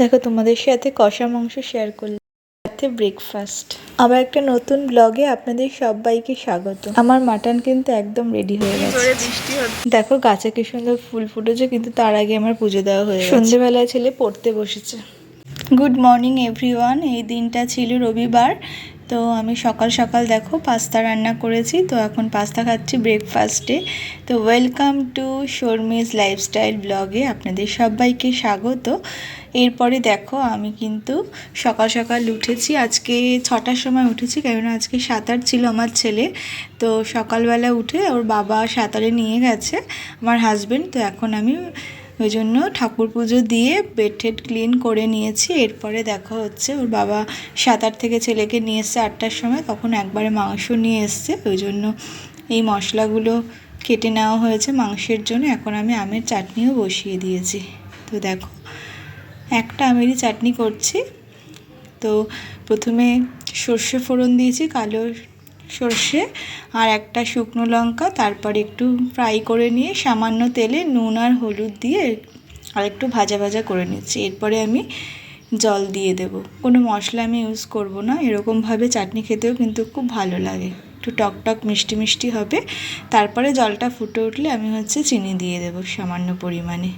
দেখো তোমাদের সাথে কষা মাংস শেয়ার করলাম। সাথে ব্রেকফাস্ট আবার একটা নতুন ব্লগে আপনাদের সবাইকে স্বাগত। আমার মাটন কিন্তু একদম রেডি হয়ে গেছে। দেখো গাছে কি সুন্দর ফুল ফুটেছে কিন্তু তার আগে আমার পুজো দেওয়া হয়ে গেছে। সন্ধেবেলায় ছেলে পড়তে বসেছে। গুড মর্নিং এভরিওয়ান এই দিনটা ছিল রবিবার। তো আমি সকাল সকাল দেখো পাস্তা রান্না করেছি। তো এখন পাস্তা খাচ্ছি ব্রেকফাস্টে তো ওয়েলকাম টু শর্মিজ লাইফস্টাইল ব্লগে আপনাদের সবাইকে স্বাগত। এরপরে দেখো, আমি কিন্তু সকাল সকাল উঠেছি। আজকে ছটার সময় উঠেছি, কেননা আজকে সাঁতার ছিল আমার ছেলে। তো সকালবেলা উঠে ওর বাবা সাঁতারে নিয়ে গেছে, আমার হাজবেন্ড তো এখন আমি ওই জন্য ঠাকুর পুজো দিয়ে বেড ক্লিন করে নিয়েছি। এরপরে দেখা হচ্ছে, ওর বাবা সাঁতার থেকে ছেলেকে নিয়ে এসছে আটটার সময়। তখন একবারে মাংস নিয়ে এসছে, ওই জন্য এই মশলাগুলো কেটে নেওয়া হয়েছে মাংসের জন্য। এখন আমি আমের চাটনিও বসিয়ে দিয়েছি। তো দেখো একটা আমেরই চাটনি করছি। তো প্রথমে সর্ষে ফোড়ন দিয়েছি, কালো সর্ষে, আর একটা শুকনো লঙ্কা, তারপর একটু ফ্রাই করে নিয়ে সামান্য তেলে নুন আর হলুদ দিয়ে আর একটু ভাজা ভাজা করে নিচ্ছি। এরপরে আমি জল দিয়ে দেব। কোনো মশলা আমি ইউজ করব না, এরকমভাবে চাটনি খেতেও কিন্তু খুব ভালো লাগে। একটু টক টক মিষ্টি মিষ্টি হবে। তারপরে জলটা ফুটে উঠলে আমি হচ্ছে চিনি দিয়ে দেব সামান্য পরিমাণে।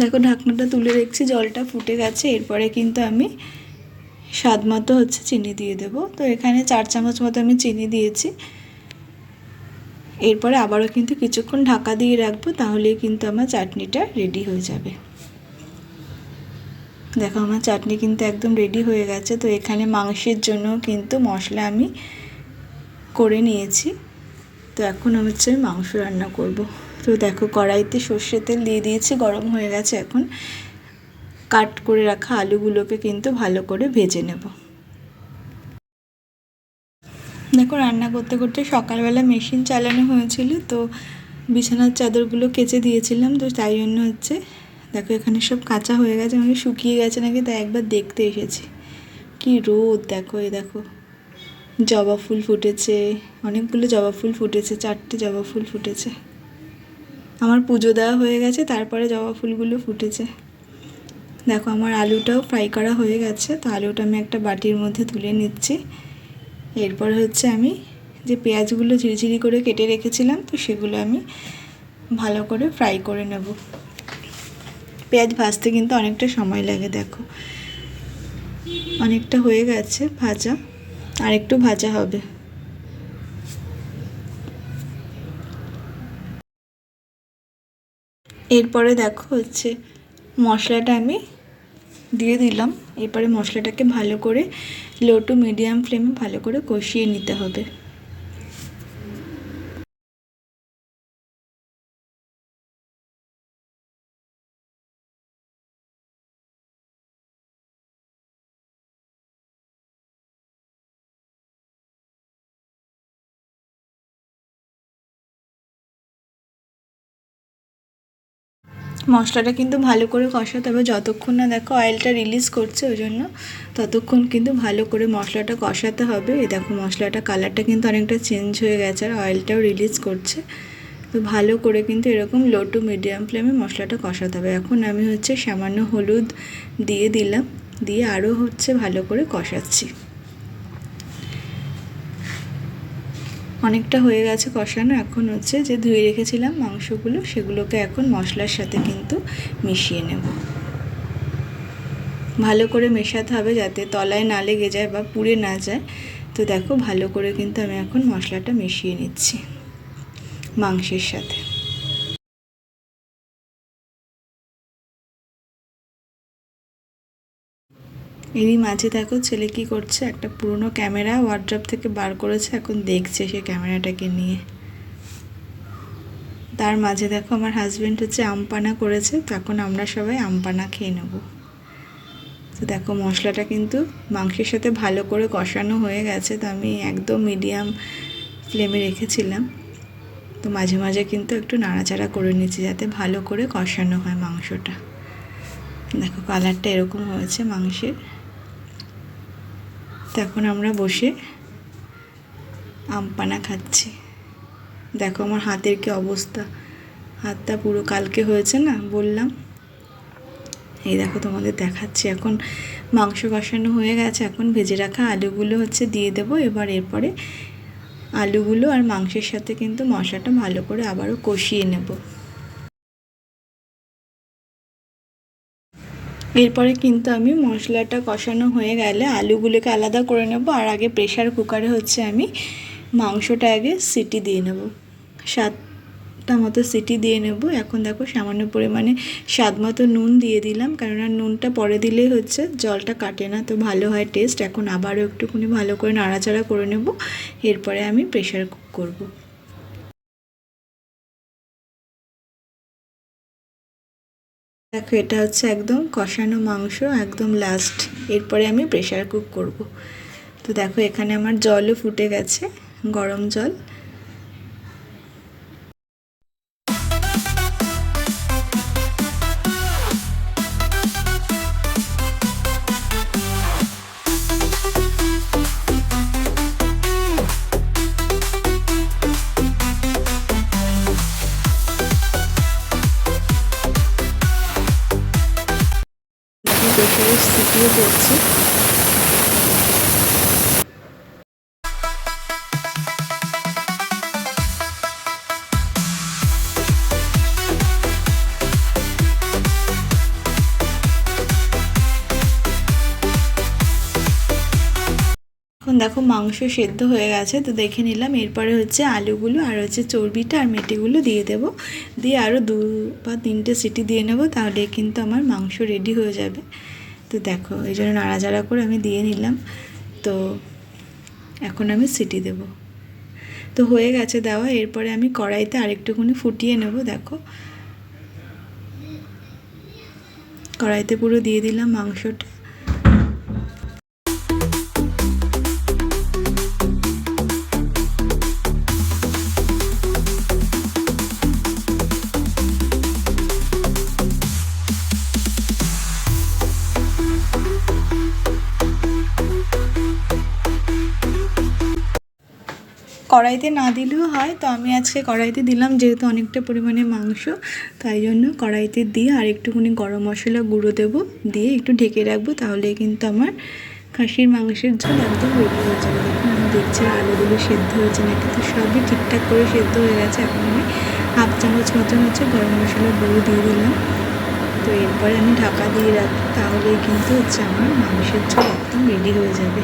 দেখো ঢাকনাটা তুলে রেখেছি, জলটা ফুটে গেছে, এরপরে কিন্তু আমি স্বাদ মতো হচ্ছে চিনি দিয়ে দেব। তো এখানে চার চামচ মতো আমি চিনি দিয়েছি। এরপরে আবারও কিন্তু কিছুক্ষণ ঢাকা দিয়ে রাখব তাহলেই কিন্তু আমার চাটনিটা রেডি হয়ে যাবে। দেখো আমার চাটনি কিন্তু একদম রেডি হয়ে গেছে, তো এখানে মাংসের জন্য কিন্তু মশলা আমি করে নিয়েছি। তো এখন হচ্ছে মাংস রান্না করব। তো দেখো কড়াইতে সর্ষে তেল দিয়ে দিয়েছি, গরম হয়ে গেছে এখন। কাট করে রাখা আলুগুলোকে কিন্তু ভালো করে ভেজে নেব। দেখো রান্না করতে করতে সকালবেলা মেশিন চালানো হয়েছিল, তো বিছানার চাদরগুলো কেচে দিয়েছিলাম, তো তাই জন্য হচ্ছে দেখো এখানে সব কাঁচা হয়ে গেছে মানে শুকিয়ে গেছে নাকি, তাই একবার দেখতে এসেছি। কি রোদ দেখো এই দেখো। জবা ফুল ফুটেছে, অনেকগুলো জবা ফুল ফুটেছে, চারটে জবা ফুল ফুটেছে। আমার পুজো দেওয়া হয়ে গেছে, তারপরে জবা ফুলগুলো ফুটেছে। দেখো, আমার আলুটাও ফ্রাই করা হয়ে গেছে, তো আলুটা আমি একটা বাটির মধ্যে তুলে নিচ্ছি। এরপর হচ্ছে আমি যে পেঁয়াজগুলো ঝিরিঝিরি করে কেটে রেখেছিলাম, তো সেগুলো আমি ভালো করে ফ্রাই করে নেব। পেঁয়াজ ভাজতে কিন্তু অনেকটা সময় লাগে, দেখো। অনেকটা হয়ে গেছে ভাজা। আর একটু ভাজা হবে। এরপরে দেখো হচ্ছে মশলাটা আমি দিয়ে দিলাম। এরপরে মশলাটাকে ভালো করে লো টু মিডিয়াম ফ্লেমে ভালো করে কষিয়ে নিতে হবে। মশলাটা কিন্তু ভালো করে কষাতে হবে যতক্ষণ না দেখো অয়েলটা রিলিজ করছে ওই জন্য ততক্ষণ কিন্তু ভালো করে মশলাটা কষাতে হবে। এই দেখো মশলাটা কালারটা কিন্তু অনেকটা চেঞ্জ হয়ে গেছে আর অয়েলটাও রিলিজ করছে। তো ভালো করে কিন্তু এরকম লো টু মিডিয়াম ফ্লেমে মশলাটা কষাতে হবে। এখন আমি হচ্ছে সামান্য হলুদ দিয়ে দিলাম, দিয়ে আরও হচ্ছে ভালো করে কষাচ্ছি। অনেকটা হয়ে গেছে কষানো। এখন হচ্ছে যে ধুয়ে রেখেছিলাম মাংসগুলো, সেগুলোকে এখন মশলার সাথে কিন্তু মিশিয়ে নেব। ভালো করে মেশাতে হবে যাতে তলায় না লেগে যায় বা পুড়ে না যায়। তো দেখো ভালো করে কিন্তু আমি এখন মশলাটা মিশিয়ে নিচ্ছি মাংসের সাথে। এরই মাঝে দেখো ছেলে কি করছে? একটা পুরনো ক্যামেরা ওয়ার্ড্রপ থেকে বার করেছে, এখন দেখছে সে ক্যামেরাটাকে নিয়ে। তার মাঝে দেখো আমার হাজব্যান্ড হচ্ছে আমপানা করেছে তখন আমরা সবাই আমপানা খেয়ে নেব। তো দেখো মশলাটা কিন্তু মাংসের সাথে ভালো করে কষানো হয়ে গেছে, তো আমি একদম মিডিয়াম ফ্লেমে রেখেছিলাম। তো মাঝে মাঝে কিন্তু একটু নাড়াচাড়া করে নিচ্ছি যাতে ভালো করে কষানো হয় মাংসটা। দেখো কালারটা এরকম হয়েছে মাংসের। তখন আমরা বসে আমপানা খাচ্ছি। দেখো আমার হাতের কি অবস্থা। হাতটা পুরো কালকে হয়েছে না? বললাম। এই দেখো তোমাদের দেখাচ্ছি। এখন মাংস কষানো হয়ে গেছে। এখন ভেজে রাখা আলুগুলো হচ্ছে দিয়ে দেবো। এবার এরপরে আলুগুলো আর মাংসের সাথে কিন্তু মশলাটা ভালো করে আবারও কষিয়ে নেব। এরপরে কিন্তু আমি মশলাটা কষানো হয়ে গেলে আলুগুলোকে আলাদা করে নেব আর আগে প্রেশার কুকারে হচ্ছে আমি মাংসটা আগে সিটি দিয়ে নেব। সাতটা মতো সিটি দিয়ে নেব। এখন দেখো সামান্য পরিমাণে স্বাদ মতো নুন দিয়ে দিলাম কেননা নুনটা পরে দিলেই হচ্ছে জলটা কাটে না, তো ভালো হয় টেস্ট এখন আবারও একটুখানি ভালো করে নাড়াচাড়া করে নেব। এরপরে আমি প্রেশার কুক করব। দেখো, এটা হচ্ছে একদম কষানো মাংস, একদম লাস্ট এরপরে আমি প্রেশার কুক করব। তো দেখো, এখানে আমার জলও ফুটে গেছে, গরম জল। আমি প্রেশারের সিটিও করছি এখন দেখো মাংস সেদ্ধ হয়ে গেছে, তো দেখে নিলাম এরপরে হচ্ছে আলুগুলো আর হচ্ছে চর্বিটা আর মেটিগুলো দিয়ে দেব। দিয়ে আরও দু বা তিনটে সিটি দিয়ে নেব, তাহলে কিন্তু আমার মাংস রেডি হয়ে যাবে। তো দেখো, এই জন্য নাড়াচাড়া করে আমি দিয়ে নিলাম। তো এখন আমি সিটি দেব। তো হয়ে গেছে দেওয়া, এরপরে আমি কড়াইতে আরেকটুখানি ফুটিয়ে নেব, দেখো। কড়াইতে পুরো দিয়ে দিলাম মাংসটা। কড়াইতে না দিলেও হয়। তো আমি আজকে কড়াইতে দিলাম যেহেতু অনেকটা পরিমাণে মাংস। তাই জন্য কড়াইতে দিয়ে আর একটুখানি গরম মশলা গুঁড়ো দেবো। দিয়ে একটু ঢেকে রাখব তাহলে কিন্তু আমার খাসির মাংসের ঝোল একদম রেডি হয়ে যাবে। দেখুন, আমি দেখছি আলুগুলো সেদ্ধ হয়েছে নাকি? তো সবই ঠিকঠাক করে সেদ্ধ হয়ে গেছে। এখন আমি হাফ চামচ মতন হচ্ছে গরম মশলা গুঁড়ো দিয়ে দিলাম। তো এরপরে আমি ঢাকা দিয়ে রাখব তাহলেই কিন্তু হচ্ছে আমার মাংসের ঝোল একদম রেডি হয়ে যাবে।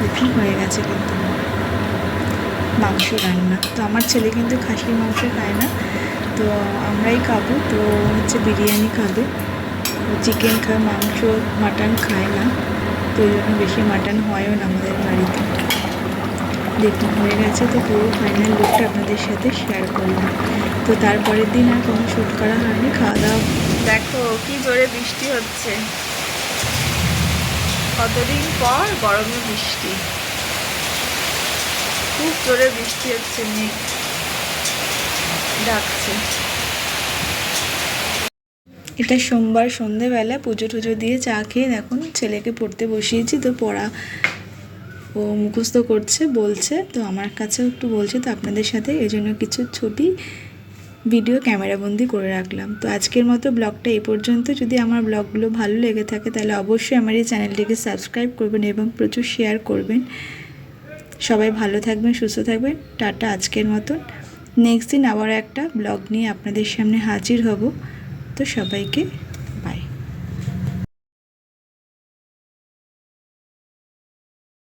দেখুন, হয়ে গেছে কিন্তু। মাংস রান্না। তো আমার ছেলে কিন্তু খাসির মাংস খায় না। তো আমরাই খাব। তো হচ্ছে বিরিয়ানি খাবে। চিকেন খায় মাংস মাটন খায় না। তো ওই জন্য বেশি মাটন হয়ও না আমাদের বাড়িতে। দেখুন, হয়ে গেছে তো পুরো ফাইনাল লুকটা আপনাদের সাথে শেয়ার করলাম। তো তারপরের দিন আর কোনো শ্যুট করা হয়নি। খাওয়া দাওয়া দেখো, কি জোরে বৃষ্টি হচ্ছে। কতদিন পর গরমে বৃষ্টি। খুব জোরে বৃষ্টি হচ্ছে, মেঘ ডাকছে। এটা সোমবার সন্ধেবেলা, পুজো টুজো দিয়ে চা খেয়ে দেখুন ছেলেকে পড়তে বসিয়েছি, তো পড়া ও মুখস্থ করছে, বলছে, তো আমার কাছেও একটু বলছে, তো আপনাদের সাথে এই জন্য কিছু ছবি, ভিডিও ক্যামেরাবন্দি করে রাখলাম। তো আজকের মতো ব্লগটা এই পর্যন্ত। যদি আমার ব্লগগুলো ভালো লেগে থাকে, তাহলে অবশ্যই আমার এই চ্যানেলটিকে সাবস্ক্রাইব করবেন এবং প্রচুর শেয়ার করবেন। সবাই ভালো থাকবেন, সুস্থ থাকবেন। টাটা আজকের মতন। নেক্সট দিন আবার একটা ব্লগ নিয়ে আপনাদের সামনে হাজির হব। তো সবাইকে